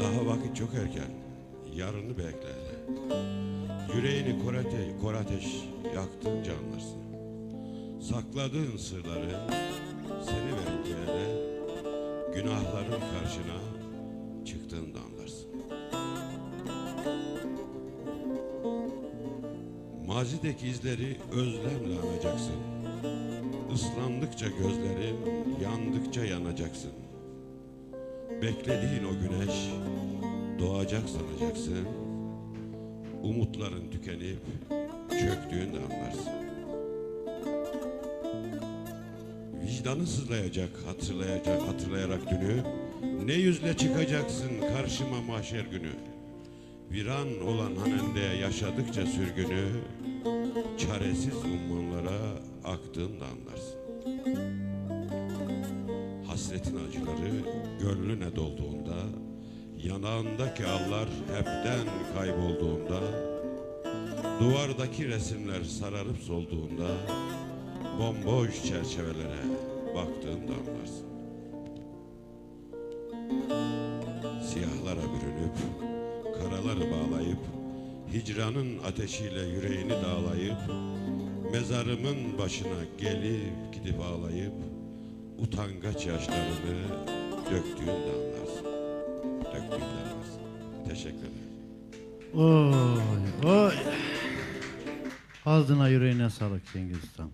Daha vakit çok erken. Yarını bekle. Yüreğini kor ateş, kor ateş yaktınca anlarsın. Sakladığın sırları seni ele günahların karşına çıktığında anlarsın. Mazideki izleri özlemle anacaksın. Islandıkça gözlerin, yandıkça yanacaksın. Beklediğin o güneş doğacak sanacaksın. Umutların tükenip çöktüğünde anlarsın. Vicdanı sızlayacak, hatırlayacak, hatırlayarak dünü. Ne yüzle çıkacaksın karşıma mahşer günü. Viran olan hanende yaşadıkça sürgünü, çaresiz ummanlara aktığında anlarsın. Hasretin acıları gönlüne dolduğunda, yanağındaki allar hepten kaybolduğunda, duvardaki resimler sararıp solduğunda, bomboş çerçevelere baktığında anlarsın. Siyahlara bürünüp, karaları bağlayıp, hicranın ateşiyle yüreğini dağlayıp, mezarımın başına gelip gidip ağlayıp, utangaç yaşlarını döktüğünde anlarsın. Döktüğünde anlarsın. Teşekkür ederim. Oy oy. Ağzına yüreğine sağlık Cengiz Usta.